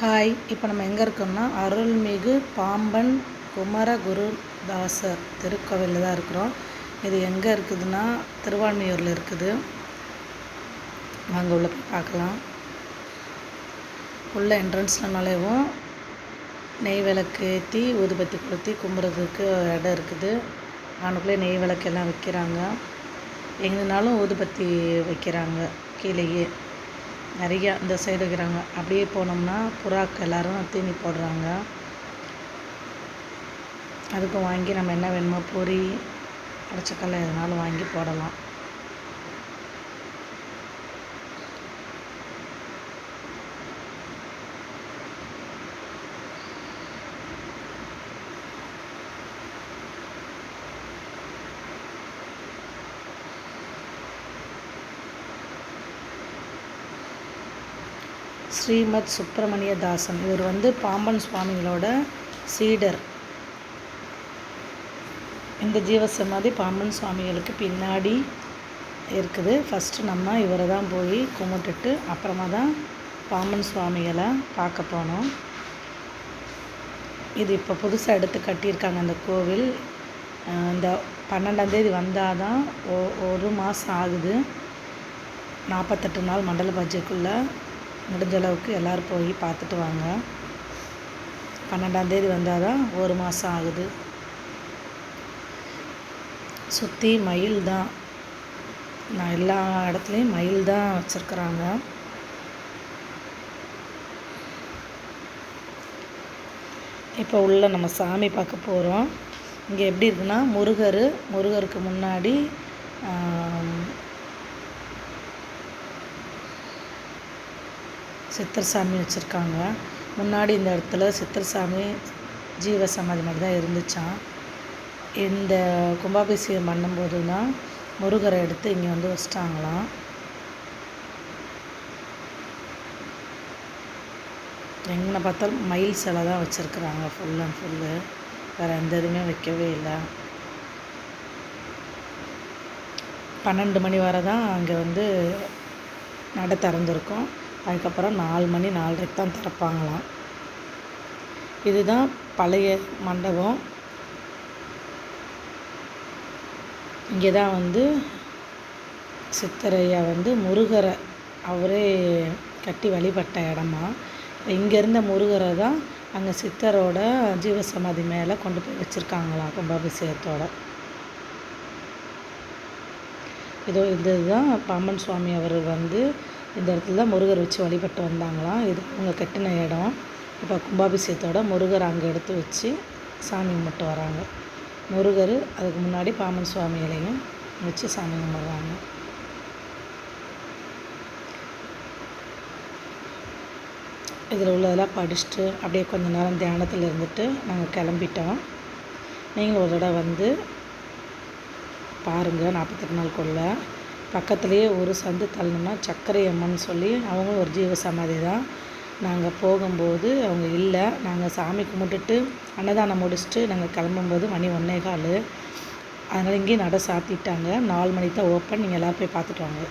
Hi. இப்போ நம்ம எங்கே இருக்கோம்னா அருள்மிகு பாம்பன் குமரகுருதாசர் திருக்கோவிலில் தான் இருக்கிறோம். இது எங்கே இருக்குதுன்னா திருவான்மையூரில் இருக்குது. வாங்க உள்ள போய் பார்க்கலாம். உள்ள என்ட்ரன்ஸில் நுழைவும். நெய் விளக்கு ஏற்றி ஊதுபத்தி கொளுத்தி கும்புறதுக்கு இடம் இருக்குது. அவனுக்குள்ளே நெய் விளக்கெல்லாம் வைக்கிறாங்க. எங்கேனாலும் ஊதுபத்தி வைக்கிறாங்க. கீழேயே. நிறையா இந்த சைடு இருக்கிறாங்க அப்படியே போனோம்னா புறாக்கு எல்லாரும் தீனி போடுறாங்க. அதுக்கும் வாங்கி நம்ம என்ன வேணுமோ பொரி அடைச்சக்கல்ல எதுனாலும் வாங்கி போடலாம். ஸ்ரீமத் சுப்பிரமணிய தாசன். இவர் வந்து பாம்பன் சுவாமிகளோட சீடர். இந்த ஜீவசமாதி பாம்பன் சுவாமிகளுக்கு பின்னாடி இருக்குது. ஃபஸ்ட்டு நம்ம இவரை தான் போய் கும்பிட்டுட்டு அப்புறமா தான் பாம்பன் சுவாமிகளை பார்க்க போனோம். இது இப்போ புதுசாக எடுத்து கட்டியிருக்காங்க அந்த கோவில். இந்த பன்னெண்டாந்தேதி வந்தால் தான் ஒ ஒரு மாதம் ஆகுது. நாற்பத்தெட்டு நாள் மண்டல பூஜைக்குள்ளே முடிஞ்ச அளவுக்கு எல்லோரும் போய் பார்த்துட்டு வாங்க. பன்னெண்டாந்தேதி வந்தால் தான் ஒரு மாதம் ஆகுது. சுற்றி மயில் தான். நான் எல்லா இடத்துலையும் மயில் தான் வச்சுருக்குறாங்க. இப்போ உள்ள நம்ம சாமி பார்க்க போகிறோம் இங்கே எப்படி இருக்குன்னா முருகர் முருகருக்கு முன்னாடி சித்தர் சாமி வச்சுருக்காங்க. முன்னாடி இந்த இடத்துல சித்தர் சாமி ஜீவ சமாதி மாதிரி தான் இருந்துச்சாம். இந்த கும்பாபிஷேகம் பண்ணும்போது தான் முருகரை எடுத்து இங்கே வந்து வச்சிட்டாங்களாம். எங்கே பார்த்தாலும் மயில் சிலை தான் வச்சுருக்குறாங்க. ஃபுல் அண்ட் ஃபுல்லு வேறு எந்த இதுவுமே வைக்கவே இல்லை. பன்னெண்டு மணி வரை தான் அங்கே வந்து நடை திறந்துருக்கும். அதுக்கப்புறம் நாலு மணி நாலரைக்கு தான் திறப்பாங்களாம். இதுதான் பழைய மண்டபம். இங்கே தான் வந்து சித்தரையா வந்து முருகரை அவரே கட்டி வழிபட்ட இடமா. இங்கே இருந்த முருகரை தான் அங்கே சித்தரோட ஜீவசமாதி மேலே கொண்டு போய் வச்சுருக்காங்களாம் கும்பாபிஷேகத்தோட. இதோ இதுதான் பாம்பன் சுவாமி அவர் வந்து இந்த இடத்துல தான் முருகர் வச்சு வழிபட்டு வந்தாங்களாம். இது அவங்க கட்டின இடம். இப்போ கும்பாபிஷேகத்தோட முருகர் அங்கே எடுத்து வச்சு சாமி கும்பிட்டு வராங்க. முருகர் அதுக்கு முன்னாடி பாமன் சுவாமிகளையும் வச்சு சாமி கும்பிட்றாங்க. இதில் உள்ளதெல்லாம் படிச்சுட்டு அப்படியே கொஞ்ச நேரம் தியானத்தில் இருந்துட்டு நாங்கள் கிளம்பிட்டோம். நீங்களும் ஒரு தடவை வந்து பாருங்கள் நாற்பத்தெட்டு நாளுக்குள்ள பக்கத்துலேயே ஒரு சந்து தள்ளணும்னா சர்க்கரை அம்மன் சொல்லி அவங்களும் ஒரு ஜீவ சமாதி தான். நாங்கள் போகும்போது அவங்க இல்லை. நாங்கள் சாமி கும்பிட்டுட்டு அன்னதானம் முடிச்சுட்டு நாங்கள் கிளம்பும்போது மணி ஒன்னே கால் அதனால் இங்கேயும் நட சாத்திட்டாங்க. நாலு மணிக்கு தான் ஓப்பன் நீங்கள் எல்லோரும் போய் பார்த்துட்டு வாங்க.